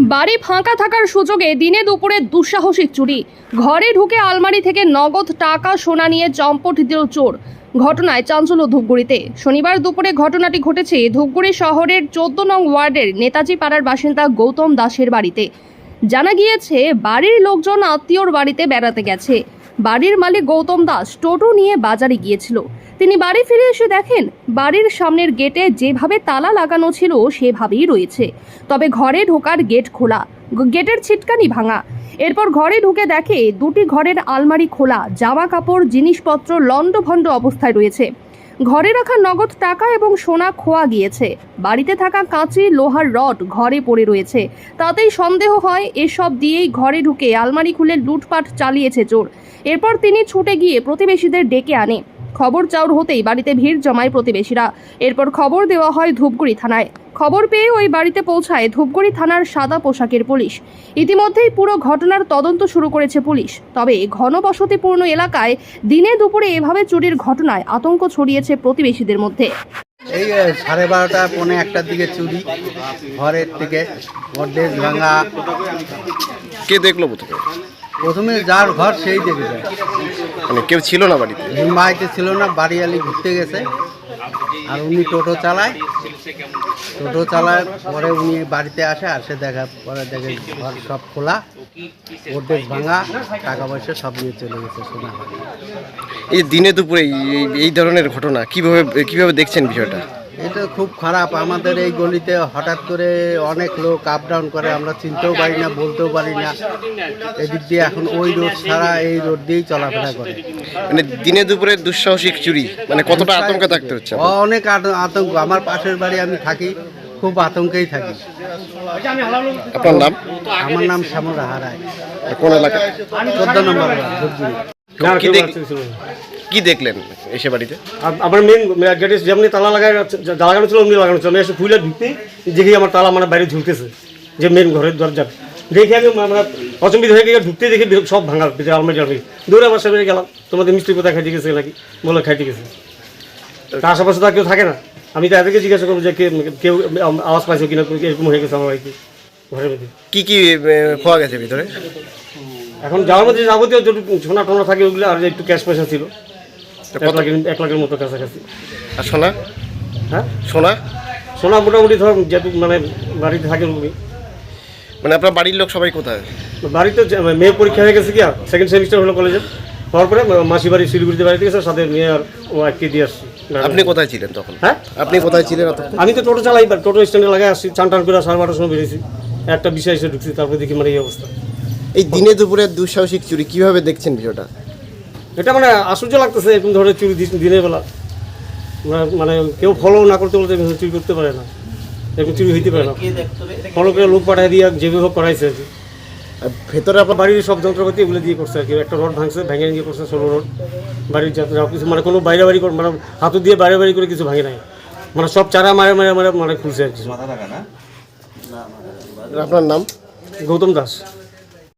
বাড়ি ফাঁকা থাকার সুযোগে দিনে দুপুরে দুঃসাহসিক চুরি। ঘরে ঢুকে আলমারি থেকে নগদ টাকা, সোনা নিয়ে চম্পট দিল চোর। ঘটনায় চাঞ্চল্য ধূপগুড়িতে। শনিবার দুপুরে ঘটনাটি ঘটেছে ধূপগুড়ি শহরের চোদ্দ নং ওয়ার্ডের নেতাজি পাড়ার বাসিন্দা গৌতম দাসের বাড়িতে। জানা গিয়েছে, বাড়ির লোকজন আত্মীয়র বাড়িতে বেড়াতে গেছে। বাড়ির মালিক গৌতম দাস টোটো নিয়ে বাজারে গিয়েছিল। তিনি বাড়ি ফিরে এসে দেখেন, বাড়ির সামনের গেটে যেভাবে তালা লাগানো ছিল সেভাবেই রয়েছে। তবে ঘরে ঢোকার গেট খোলা, গেটের ছিটকানি ভাঙা। এরপর ঘরে ঢুকে দেখে দুটি ঘরের আলমারি খোলা, জামা কাপড়, জিনিসপত্র লণ্ডভণ্ড অবস্থায় রয়েছে। ঘরে রাখা নগদ টাকা এবং সোনা খোয়া গিয়েছে। বাড়িতে থাকা কাঁচি, লোহার রড ঘরে পড়ে রয়েছে। তাতেই সন্দেহ হয়, এসব দিয়েই ঘরে ঢুকে আলমারি খুলে লুটপাট চালিয়েছে চোর। এরপর তিনি ছুটে গিয়ে প্রতিবেশীদের ডেকে আনে। খবর চাউর হতেই বাড়িতে ভিড় জমায় প্রতিবেশীরা। এরপর খবর দেওয়া হয় ধূপগুড়ি থানায়। খবর পেয়ে ওই বাড়িতে পৌঁছায় ধূপগুড়ি থানার সাদা পোশাকের পুলিশ। ইতিমধ্যেই পুরো ঘটনার তদন্ত শুরু করেছে পুলিশ। তবে ঘনবসতিপূর্ণ এলাকায় দিনে দুপুরে এভাবে চুরির ঘটনায় আতঙ্ক ছড়িয়েছে প্রতিবেশীদের মধ্যে। এই সাড়ে বারোটা পৌনে একটার দিকে চুরি ঘরের থেকে গড্রেজ ভাঙা। কে দেখল প্রথমে? প্রথমে যার ঘর সেই দেখে যায়। মানে কেউ ছিল না বাড়িতে? বাড়িতে ছিল না বাড়িয়ালি ঘুরতে গেছে। আর উনি টোটো চালায়। টোটো চালায়, পরে উনি বাড়িতে আসে, আর সে দেখা, পরে দেখে ঘর সব খোলা গড্রেজ ভাঙা, টাকা পয়সা সব নিয়ে চলে গেছে শোনা এই দিনে দুপুরে এই ধরনের ঘটনা, কীভাবে কীভাবে দেখছেন বিষয়টা? এটা খুব খারাপ। আমাদের এই গলিতে হঠাৎ করে অনেক লোক আপ ডাউন করে আমরা চিনতেও পারি না বলতেও পারি না। এদিক দিয়ে এখন ওই রোড ছাড়া এই রোড দিয়েই চলাফেরা করে। মানে দিনে দুপুরে দুঃসাহসিক চুরি মানে কতটা আতঙ্কে থাকতে হচ্ছে? অনেক আত- আতঙ্ক। আমার পাশের বাড়ি আমি থাকি খুব আতঙ্কেই থাকি। আপনার নাম? আমার নাম শ্যামল রাহারায় কোন এলাকা? চোদ্দ নম্বর কি দেখলেন এসে বাড়িতে? আমার মেন গেটে যেমনি তালা লাগায় লাগানো ছিল অমনি লাগানো ছিল। আমি এসে খুলে ঢুকতে দেখি আমার তালা মানে বাইরে ঝুলতেছে যে মেন ঘরের দরজা। দেখে আমি মানে অচম্বিত হয়ে গিয়ে ঢুকতে দেখি সব ভাঙা আলমারি আলমারি দৌড়ে আমার সামনে গেলাম তোমাদের মিষ্টি কোথায় খাইতে গেছে নাকি? বলে খাইতে গেছে। তার আশেপাশে তো আর কেউ থাকে না। আমি তো এদেরকে জিজ্ঞাসা করব যে কে- কেউ আওয়াজ পাইছে কিনা এরকম হয়ে গেছে আমার বাড়িতে ঘরের মধ্যে। কী কী খোয়া গেছে ভিতরে? এখন যাওয়ার মধ্যে যাবতীয় সোনা টোনা থাকে ওগুলো আর একটু ক্যাশ পয়সা ছিল। এক এক লাখের মতো কাছাকাছি। আর সোনা? হ্যাঁ? সোনা? সোনা মোটামুটি ধর যেটুকু মানে বাড়িতে থাকে ওরকমই। মানে আপনার বাড়ির লোক সবাই কোথায়? বাড়িতে যে- মেয়ে পরীক্ষা হয়ে গেছে কি সেকেন্ড সেমিস্টার হলো কলেজে হওয়ার পরে মাসি বাড়ি শিলিগুড়িতে বাড়িতে গেছে সাথে মেয়ে আর ও আজকে দিয়ে আসছি। আপনি কোথায় ছিলেন তখন? হ্যাঁ? আপনি কোথায় ছিলেন আমি তো টোটো চালাই টোটো স্ট্যান্ডে লাগাই আসছি চান টান করে সাড়ে বারোটার সময় বেরিয়েছি। একটা বিষয় এসে ঢুকছি তারপরে দেখি মানে এই অবস্থা। এই দিনে দুপুরে দুঃসাহসিক চুরি কীভাবে দেখছেন বিষয়টা? এটা মানে আশ্চর্য লাগতেছে এরকম ধরনের চুরি দিনের বেলা। মানে- কেউ ফলো না করতে বলতে চুরি করতে পারে না। এরকম চুরি হইতে পারে না। ফলো করে লোক পাঠাই দিয়ে যেভাবে করাইছে আর কি। ভেতরে আপনার বাড়ির সব যন্ত্রপাতি এগুলো দিয়ে করছে আর কি। একটা রড ভাঙছে ভেঙে নিয়ে করছে ষোলো রড বাড়ির যত যা কিছু মানে কোনো বাইরে বাড়ি করে মানে হাতু দিয়ে বাইরে বাড়ি করে কিছু ভাঙে নাই। মানে সব চারা মারে মারে মারে মানে খুলছে আর কি। আপনার নাম? গৌতম দাস।